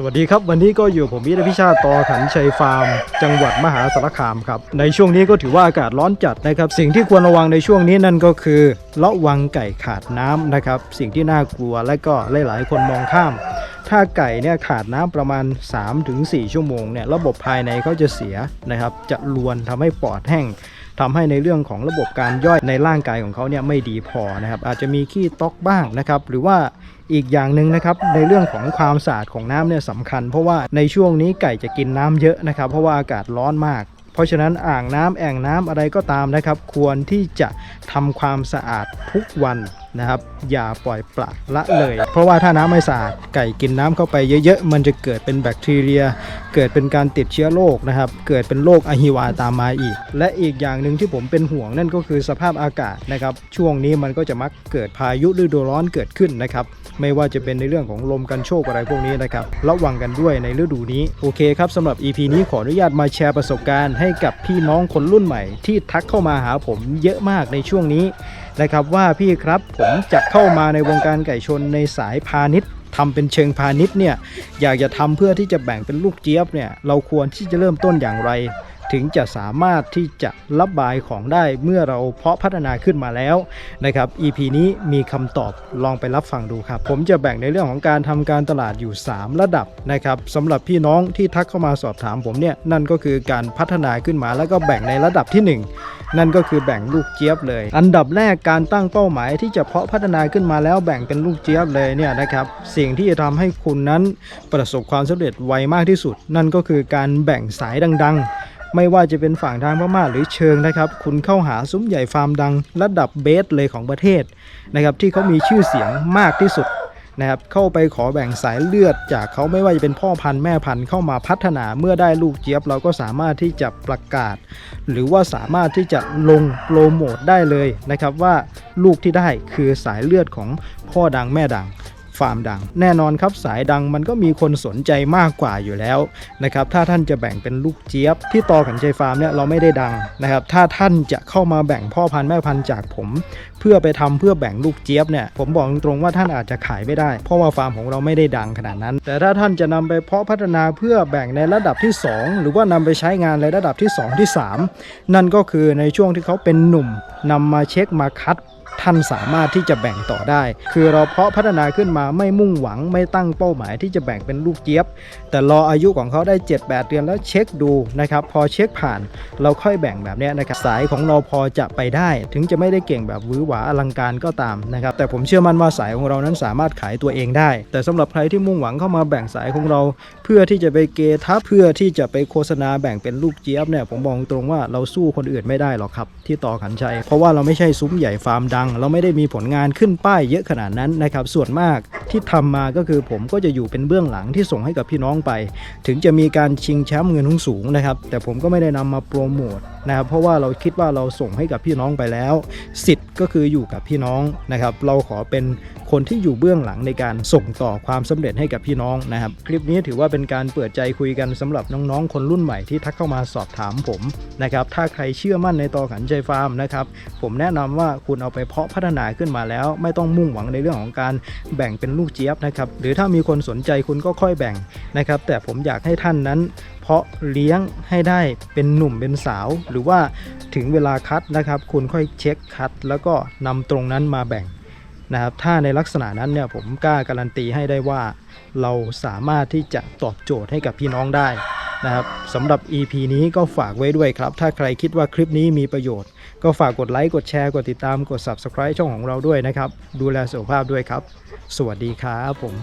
สวัสดีครับวันนี้ก็อยู่ผมวิทยพิชาติต่อขันชัยฟาร์ม จังหวัดมหาสารคามครับในช่วงนี้ก็ถือว่าอากาศร้อนจัดนะครับ สิ่งที่ควรระวังในช่วงนี้นั่นก็คือระวังไก่ขาดน้ำนะครับ สิ่งที่น่ากลัวและก็หลาย ๆ คนมองข้าม ถ้าไก่เนี่ยขาดน้ำประมาณ 3-4 ชั่วโมงเนี่ยระบบภายในเขาจะเสียนะครับจะรวนทำให้ปอดแห้ง ทำให้ในเรื่องของระบบการย่อยในร่างกายของเขาเนี่ยไม่ดีพอนะครับ อาจจะมีขี้ตอกบ้างนะครับ หรือว่าอีกอย่างหนึ่งนะครับในเรื่องของความสะอาดของน้ำเนี่ยสำคัญ เพราะว่าในช่วงนี้ไก่จะกินน้ำเยอะนะครับ เพราะว่าอากาศร้อนมาก เพราะฉะนั้นอ่างน้ำแอ่งน้ำอะไรก็ตามนะครับ ควรที่จะทำความสะอาดทุกวันนะครับอย่าปล่อยปละละเลย เพราะว่าถ้าน้ำไม่สะอาดไก่กินน้ำเข้าไปเยอะๆ มันจะเกิดเป็นแบคทีเรีย เกิดเป็นการติดเชื้อโรคนะครับ เกิดเป็นโรคอหิวาตามมาอีก และอีกอย่างหนึ่งที่ผมเป็นห่วงนั่นก็คือสภาพอากาศนะครับ ช่วงนี้มันก็จะมักเกิดพายุฤดูร้อนเกิดขึ้นนะครับ ไม่ว่าจะเป็นในเรื่องของลมกันโชกอะไรพวกนี้นะครับ ระวังกันด้วยในฤดูนี้ โอเคครับสำหรับ EP นี้ขออนุญาตมาแชร์ประสบการณ์ให้กับพี่น้องคนรุ่นใหม่ ที่ทักเข้ามาหาผมเยอะมากในช่วงนี้ นะครับว่าพี่ครับผมจะเข้ามาในวงการไก่ชนในสายพาณิชย์ทำเป็นเชิงพาณิชย์เนี่ยอยากจะทำเพื่อที่จะแบ่งเป็นลูกเจี๊ยบเนี่ยเราควรที่จะเริ่มต้นอย่างไร ถึงจะสามารถที่จะรับบายของได้เมื่อเราเพาะพัฒนาขึ้นมาแล้วนะครับ EP นี้มีคำตอบลองไปรับฟังดูครับ ผมจะแบ่งในเรื่องของการทำการตลาดอยู่ 3 ระดับนะครับสำหรับพี่น้องที่ทักเข้ามาสอบถามผมเนี่ยนั่นก็คือการพัฒนาขึ้นมาแล้วก็แบ่งในระดับที่ 1นั่นก็คือแบ่งลูกเจี๊ยบเลย อันดับแรกการตั้งเป้าหมายที่จะเพาะพัฒนาขึ้นมาแล้วแบ่งเป็นลูกเจี๊ยบเลยเนี่ยนะครับ สิ่งที่จะทำให้คุณนั้นประสบความสำเร็จไวมากที่สุด นั่นก็คือการแบ่งสายดัง ๆ ไม่ว่าจะเป็นฝั่งทางพม่าหรือเชิงนะครับ คุณเข้าหาซุ้มใหญ่ฟาร์มดังระดับเบสเลยของประเทศนะครับที่เขามีชื่อเสียงมากที่สุดนะครับเข้าไปขอแบ่งสายเลือดจากเขาไม่ว่าจะเป็นพ่อพันธุ์แม่พันธุ์เข้ามาพัฒนาเมื่อได้ลูกเจี๊ยบ เราก็สามารถที่จะประกาศ หรือว่าสามารถที่จะลงโปรโมทได้เลยนะครับว่าลูกที่ได้คือสายเลือดของพ่อดังแม่ดัง ฟาร์มดัง แน่นอนครับสายดังมันก็มีคนสนใจมากกว่าอยู่แล้วนะครับถ้าท่านจะแบ่งเป็นลูกเจี๊ยบ ที่ต่อขันใจฟาร์มเนี่ยเราไม่ได้ดังนะครับถ้าท่านจะเข้ามาแบ่งพ่อพันธุ์แม่พันธุ์จากผม เพื่อไปทำเพื่อแบ่งลูกเจี๊ยบเนี่ยผมบอกตรงๆว่าท่านอาจจะขายไม่ได้ เพราะว่าฟาร์มของเราไม่ได้ดังขนาดนั้น แต่ถ้าท่านจะนำไปเพาะพัฒนาเพื่อแบ่งในระดับที่ 2 หรือว่านำไปใช้งานในระดับที่ 2 ที่ 3 นั่นก็คือในช่วงที่เขาเป็นหนุ่มนำมาเช็คมาคัด ท่านสามารถที่จะแบ่งต่อได้ คือเราเพาะพัฒนาขึ้นมาไม่มุ่งหวังไม่ตั้งเป้าหมายที่จะแบ่งเป็นลูกเจี๊ยบ แต่รออายุของเขาได้ 7-8 เดือนแล้วเช็คดูนะครับ พอเช็คผ่านเราค่อยแบ่งแบบนี้นะครับ สายของเราพอจะไปได้ ถึงจะไม่ได้เก่งแบบวือหวาอลังการก็ตามนะครับ แต่ผมเชื่อมั่นว่าสายของเรานั้นสามารถขายตัวเองได้ แต่สำหรับใครที่มุ่งหวังเข้ามาแบ่งสายของเรา เพื่อที่จะไปเกทับเพื่อที่จะไปโฆษณาแบ่งเป็นลูกเจี๊ยบเนี่ยผมบอกตรงว่าเราสู้คนอื่นไม่ได้หรอกครับที่ต่อขันชัยเพราะว่าเราไม่ใช่ซุ้มใหญ่ฟาร์มดังเราไม่ได้มีผลงานขึ้นป้ายเยอะขนาดนั้นนะครับส่วนมาก ที่ทำมาก็คือผมก็จะอยู่เป็นเบื้องหลังที่ส่งให้กับพี่น้องไป ถึงจะมีการชิงแชมป์เงินทุนสูงนะครับ แต่ผมก็ไม่ได้นำมาโปรโมทนะครับเพราะว่าเราคิดว่าเราส่งให้กับพี่น้องไปแล้ว สิทธิ์ก็คืออยู่กับพี่น้องนะครับ เราขอเป็นคนที่อยู่เบื้องหลังในการส่งต่อความสำเร็จให้กับพี่น้องนะครับ คลิปนี้ถือว่าเป็นการเปิดใจคุยกันสำหรับน้องๆ คนรุ่นใหม่ที่ทักเข้ามาสอบถามผมนะครับ ถ้าใครเชื่อมั่นในตอขันใจฟาร์มนะครับ ผมแนะนำว่าคุณเอาไปเพาะพัฒนาขึ้นมาแล้ว ไม่ต้องมุ่งหวังในเรื่องของการแบ่งเป็นลูกเจี๊ยบนะครับหรือถ้ามีคนสนใจคุณก็ค่อยแบ่งนะครับแต่ผมอยากให้ท่านนั้น เพาะเลี้ยงให้ได้เป็นหนุ่มเป็นสาว หรือว่าถึงเวลาคัดนะครับ คุณค่อยเช็คคัด แล้วก็นำตรงนั้นมาแบ่งนะครับถ้าในลักษณะนั้นเนี่ยผมกล้าการันตีให้ได้ว่า เราสามารถที่จะตอบโจทย์ให้กับพี่น้องได้ นะครับสำหรับ EP นี้ก็ฝากไว้ด้วยครับ ถ้าใครคิดว่าคลิปนี้มีประโยชน์ ก็ฝากกดไลค์ กดแชร์ กดติดตาม กด Subscribe ช่องของเราด้วยนะครับ ดูแลสุขภาพด้วยครับ สวัสดีครับผม